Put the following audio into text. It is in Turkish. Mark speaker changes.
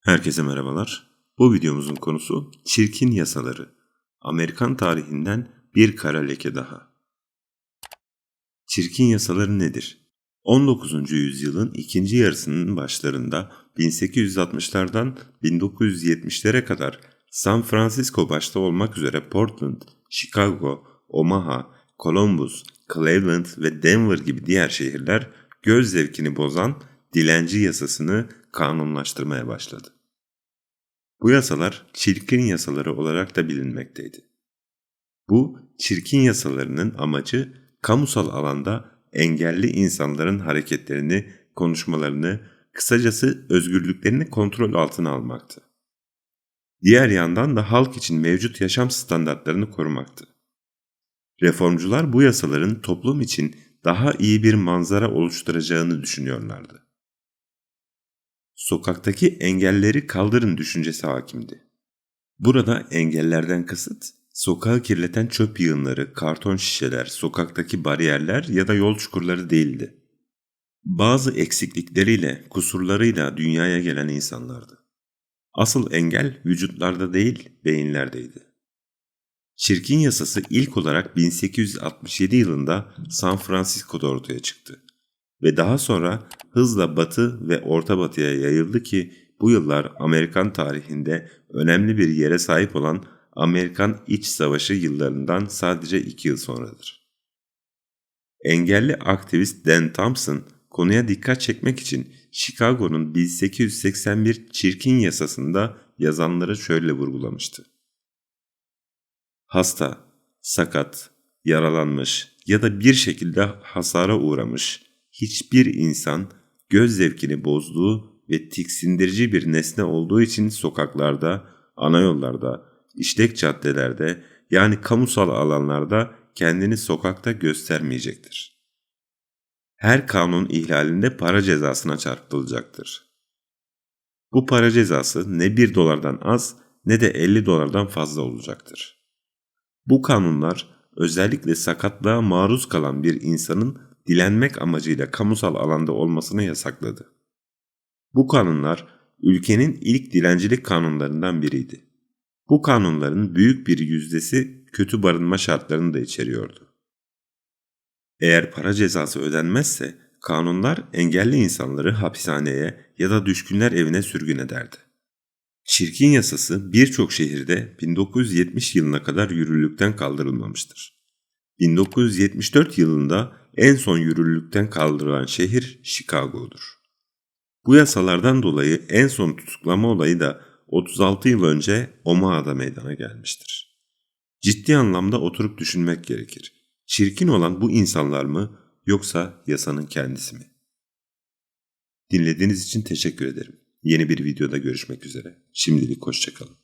Speaker 1: Herkese merhabalar. Bu videomuzun konusu çirkin yasaları. Amerikan tarihinden bir kara leke daha. Çirkin yasaları nedir? 19. yüzyılın ikinci yarısının başlarında 1860'lardan 1970'lere kadar San Francisco başta olmak üzere Portland, Chicago, Omaha, Columbus, Cleveland ve Denver gibi diğer şehirler göz zevkini bozan dilenci yasasını kanunlaştırmaya başladı. Bu yasalar çirkin yasaları olarak da bilinmekteydi. Bu çirkin yasalarının amacı kamusal alanda engelli insanların hareketlerini, konuşmalarını, kısacası özgürlüklerini kontrol altına almaktı. Diğer yandan da halk için mevcut yaşam standartlarını korumaktı. Reformcular bu yasaların toplum için daha iyi bir manzara oluşturacağını düşünüyorlardı. Sokaktaki engelleri kaldırın düşüncesi hakimdi. Burada engellerden kasıt sokağı kirleten çöp yığınları, karton şişeler, sokaktaki bariyerler ya da yol çukurları değildi. Bazı eksiklikleriyle, kusurlarıyla dünyaya gelen insanlardı. Asıl engel vücutlarda değil, beyinlerdeydi. Çirkin yasası ilk olarak 1867 yılında San Francisco'da ortaya çıktı ve daha sonra hızla batı ve orta batıya yayıldı ki bu yıllar Amerikan tarihinde önemli bir yere sahip olan Amerikan İç Savaşı yıllarından sadece iki yıl sonradır. Engelli aktivist Dan Thompson konuya dikkat çekmek için Chicago'nun 1881 çirkin yasasında yazanları şöyle vurgulamıştı. Hasta, sakat, yaralanmış ya da bir şekilde hasara uğramış hiçbir insan göz zevkini bozduğu ve tiksindirici bir nesne olduğu için sokaklarda, ana yollarda, işlek caddelerde yani kamusal alanlarda kendini sokakta göstermeyecektir. Her kanun ihlalinde para cezasına çarpılacaktır. Bu para cezası ne 1 dolardan az ne de 50 dolardan fazla olacaktır. Bu kanunlar özellikle sakatlığa maruz kalan bir insanın dilenmek amacıyla kamusal alanda olmasını yasakladı. Bu kanunlar ülkenin ilk dilencilik kanunlarından biriydi. Bu kanunların büyük bir yüzdesi kötü barınma şartlarını da içeriyordu. Eğer para cezası ödenmezse kanunlar engelli insanları hapishaneye ya da düşkünler evine sürgün ederdi. Çirkin yasası birçok şehirde 1970 yılına kadar yürürlükten kaldırılmamıştır. 1974 yılında en son yürürlükten kaldırılan şehir Chicago'dur. Bu yasalardan dolayı en son tutuklama olayı da 36 yıl önce Omaha'da meydana gelmiştir. Ciddi anlamda oturup düşünmek gerekir. Çirkin olan bu insanlar mı yoksa yasanın kendisi mi? Dinlediğiniz için teşekkür ederim. Yeni bir videoda görüşmek üzere. Şimdilik hoşçakalın.